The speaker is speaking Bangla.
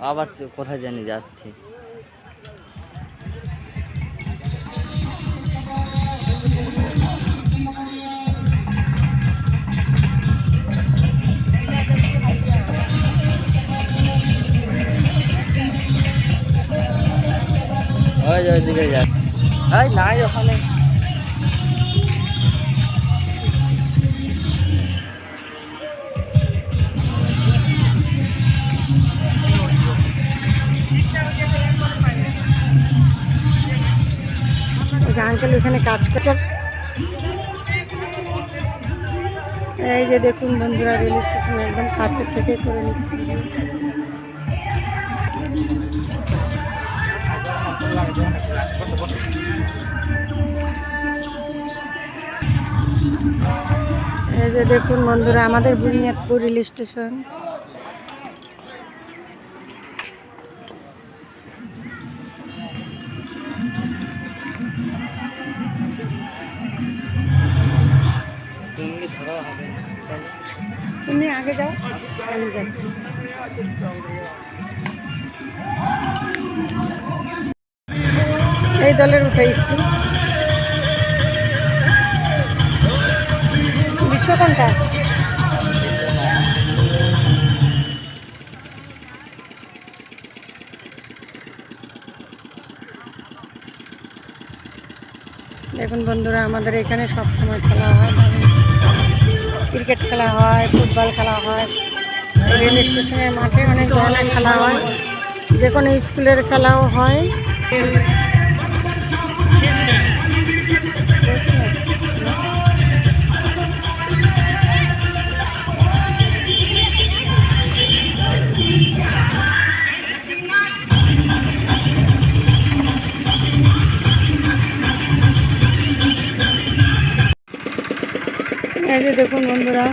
আবার কোথায় জানি যাচ্ছে। ওই ওইদিকে যাচ্ছে। নাই ওখানে। যে আঙ্কেল ওখানে কাজ করে। এই যে দেখুন বন্ধুরা রেল স্টেশন একদম কাছের থেকে করে নিচ্ছি। এই যে দেখুন বন্ধুরা, আমাদের বুনিয়াদপুর রেল স্টেশন তুমি আগে যাও যাচ্ছি। এই দলের উঠে একটু। বিশ্ব কোনটা? দেখুন বন্ধুরা, আমাদের এখানে সব সময় খেলা হয়। ক্রিকেট খেলা হয়, ফুটবল খেলা হয়। রেল স্টেশনের মাঠে অনেক ধরনের খেলা হয়। যে কোনো স্কুলের খেলাও হয়। এই যে দেখুন বন্ধুরা